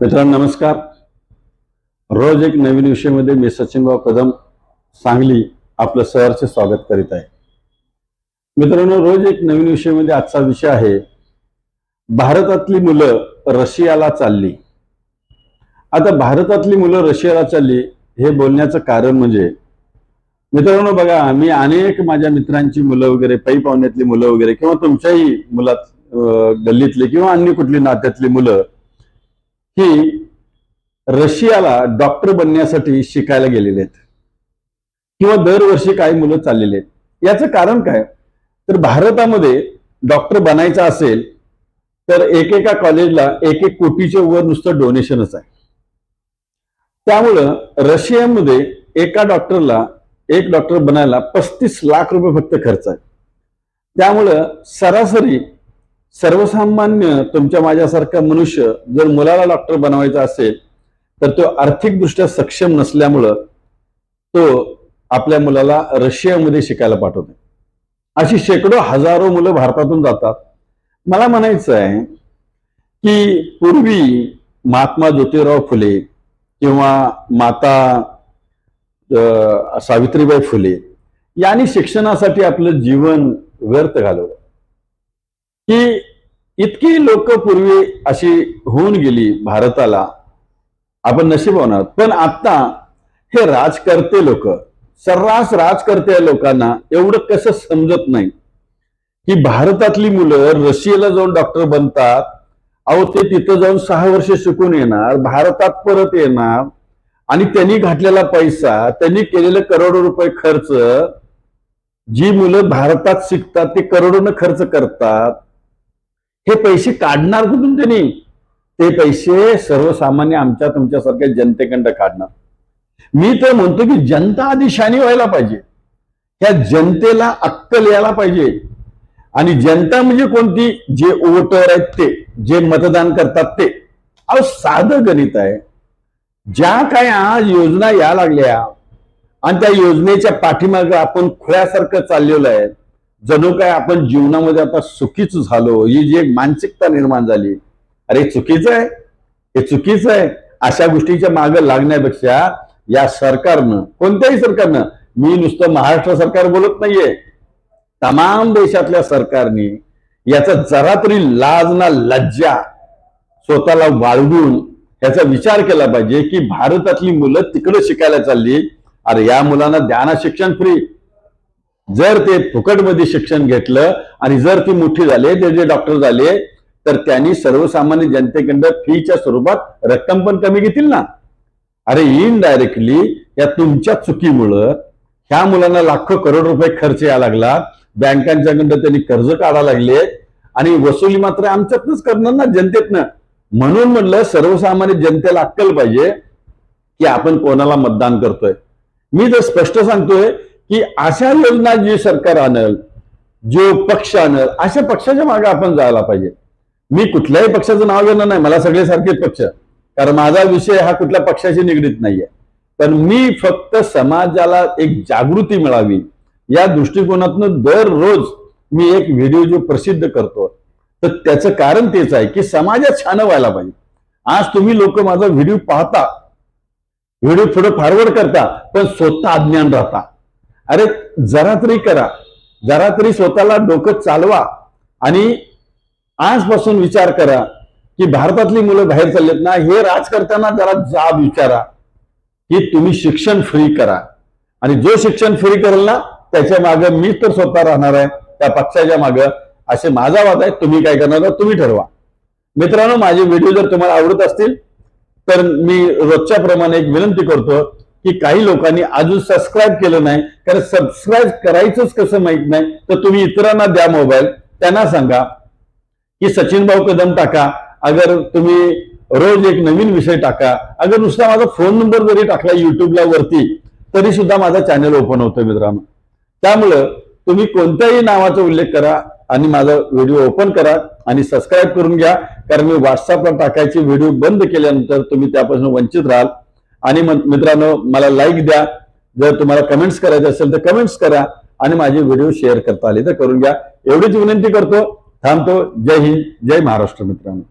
मित्रांनो नमस्कार. रोज एक नवीन विषयामध्ये मी सचिनभाऊ कदम सांगली आपलं सहर्ष स्वागत करीत आहे. मित्रांनो रोज एक नवीन विषयामध्ये आजचा विषय आहे भारतातली मुलं रशियाला चालली. आता भारतातली मुलं रशियाला चालली हे बोलण्याचं कारण म्हणजे मित्रांनो बघा मी अनेक माझ्या मित्रांची मुलं वगैरे पै पाहुण्यातली मुलं वगैरे किंवा तुमच्याही मुलात गल्लीतली किंवा अन्य कुठली नात्यातली मुलं ही रशियाला डॉक्टर बनण्यासाठी शिकायला गेलेले आहेत. किंवा दरवर्षी काही मुलं चाललेली आहेत. याचं कारण काय? तर भारतामध्ये डॉक्टर बनायचा असेल तर एकेका कॉलेजला एक एक कोटीच्या वर नुसतं डोनेशनच आहे. त्यामुळं रशियामध्ये एका डॉक्टरला एक डॉक्टर बनायला पस्तीस लाख रुपये फक्त खर्च आहे. त्यामुळं सरासरी सर्वसामान्य तुमच्या माझ्यासारखा मनुष्य जर मुलाला डॉक्टर बनवायचा असेल तर तो आर्थिकदृष्ट्या सक्षम नसल्यामुळं तो आपल्या मुलाला रशियामध्ये शिकायला पाठवतो. अशी शेकडो हजारो मुलं भारतातून जातात. मला म्हणायचं आहे की पूर्वी महात्मा ज्योतिराव फुले किंवा माता सावित्रीबाई फुले यांनी शिक्षणासाठी आपलं जीवन व्यर्थ घालवलं. की इतकी लोक पूर्वी अशी होऊन गेली भारताला. आपण नशीब होणार. पण आता हे राजकर्ते लोक सर्रास राजकर्ते लोकांना एवढं कसं समजत नाही की भारतातली मुलं रशियाला जाऊन डॉक्टर बनतात अहो ते तिथं जाऊन सहा वर्ष शिकून येणार भारतात परत येणार आणि त्यांनी घातलेला पैसा त्यांनी केलेले करोडो रुपये खर्च जी मुलं भारतात शिकतात ते करोडोनं खर्च करतात. हे पैसे काढणार कुठून त्यांनी? ते पैसे सर्वसामान्य आमच्या तुमच्यासारख्या जनतेकडं काढणार. मी तर म्हणतो की जनता आधी शानी व्हायला पाहिजे. ह्या जनतेला अक्कल यायला पाहिजे. आणि जनता म्हणजे कोणती? जे वोटर आहेत ते जे मतदान करतात ते. अहो साधं गणित आहे. ज्या काय आज योजना या लागल्या आणि त्या योजनेच्या पाठीमागं आपण खुळ्यासारखं चाललेलं आहे जणू काय आपण जीवनामध्ये आता चुकीच झालो ही जी एक मानसिकता निर्माण झाली अरे चुकीचं आहे हे चुकीचं आहे अशा गोष्टीच्या मागं लागण्यापेक्षा या सरकारनं कोणत्याही सरकारनं मी नुसतं महाराष्ट्र सरकार बोलत नाहीये तमाम देशातल्या सरकारने याचा जरा तरी लाज ना लज्जा स्वतःला वाळवून याचा विचार केला पाहिजे की भारतातली मुलं तिकडे शिकायला चालली अरे या मुलांना द्या शिक्षण फ्री जर ते फुकटमध्ये शिक्षण घेतलं आणि जर ती मोठी झाले ते जे डॉक्टर झाले तर त्यांनी सर्वसामान्य जनतेकडं फीच्या स्वरूपात रक्कम पण कमी घेतील ना? अरे इनडायरेक्टली या तुमच्या चुकीमुळं ह्या मुलांना लाखो करोड रुपये खर्च यायला लागला. बँकांच्याकडं त्यांनी कर्ज काढा लागले. आणि वसुली मात्र आमच्यातनंच करणार ना जनतेतनं. म्हणून म्हणलं सर्वसामान्य जनतेला अक्कल पाहिजे की आपण कोणाला मतदान करतोय. मी तर स्पष्ट सांगतोय की अशा योजना जी सरकार आणल जो पक्ष आणल अशा पक्षाच्या मागे आपण जायला पाहिजे. मी कुठल्याही पक्षाचं नाव घेणार नाही मला सगळे सारखेच पक्ष. कारण माझा विषय हा कुठल्या पक्षाशी निगडीत नाहीये. पण मी फक्त समाजाला एक जागृती मिळावी या दृष्टिकोनातून दररोज मी एक व्हिडिओ जो प्रसिद्ध करतो तर त्याचं कारण तेच आहे की समाजात छान व्हायला पाहिजे. आज तुम्ही लोक माझा व्हिडिओ पाहता व्हिडिओ थोडं फॉरवर्ड करता पण स्वतः अज्ञान राहता. अरे जरा तरी करा. जरा तरी स्वतःला डोकं चालवा आणि आजपासून विचार करा की भारतातली मुलं बाहेर चाललेत ना हे राजकर्त्यांना जरा जाब विचारा की तुम्ही शिक्षण फ्री करा. आणि जो शिक्षण फ्री करेल ना त्याच्या मागं मी तर स्वतः राहणार आहे त्या पक्षाच्या मागं. असे माझा वाद आहे तुम्ही काय करणार तुम्ही ठरवा. मित्रांनो माझे व्हिडिओ जर तुम्हाला आवडत असतील तर मी रोजच्या प्रमाणे एक विनंती करतो की काही लोकांनी अजून सबस्क्राईब केलं नाही कारण सबस्क्राईब करायचंच कसं माहीत नाही तर तुम्ही इतरांना द्या मोबाईल त्यांना सांगा की सचिन भाऊ कदम टाका अगर तुम्ही रोज एक नवीन विषय टाका अगर नुसता माझा फोन नंबर जरी टाकला युट्यूबला वरती तरी सुद्धा माझा चॅनल ओपन होतो मित्रांनो. त्यामुळं तुम्ही कोणत्याही नावाचा उल्लेख करा आणि माझा व्हिडिओ ओपन करा आणि सबस्क्राईब करून घ्या कारण मी व्हॉट्सअपला टाकायचे व्हिडिओ बंद केल्यानंतर तुम्ही त्यापासून वंचित राहाल. आणि मग मित्रांनो मला लाईक द्या. जर तुम्हाला कमेंट्स करायचे असेल तर कमेंट्स करा आणि माझे व्हिडिओ शेअर करता आले तर करून घ्या. एवढीच विनंती करतो. थांबतो. जय हिंद. जय महाराष्ट्र मित्रांनो.